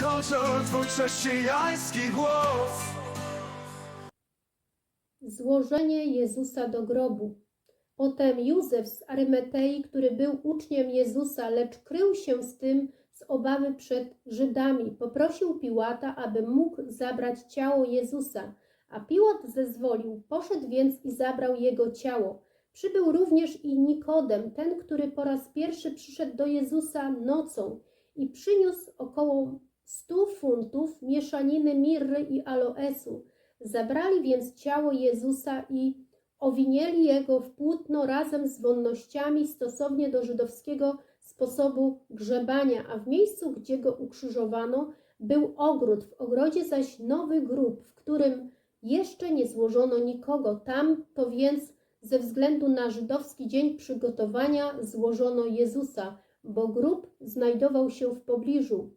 kończą twój chrześcijański głos Złożenie Jezusa do grobu. Potem Józef z Arymetei, który był uczniem Jezusa, lecz krył się z tym z obawy przed Żydami, poprosił Piłata, aby mógł zabrać ciało Jezusa. A Piłat zezwolił, poszedł więc i zabrał jego ciało. Przybył również i Nikodem, ten, który po raz pierwszy przyszedł do Jezusa nocą i przyniósł około stu funtów mieszaniny mirry i aloesu. Zabrali więc ciało Jezusa i owinięli jego w płótno razem z wonnościami stosownie do żydowskiego sposobu grzebania, a w miejscu, gdzie go ukrzyżowano, był ogród, w ogrodzie zaś nowy grób, w którym jeszcze nie złożono nikogo. Tam to więc ze względu na żydowski dzień przygotowania złożono Jezusa, bo grób znajdował się w pobliżu.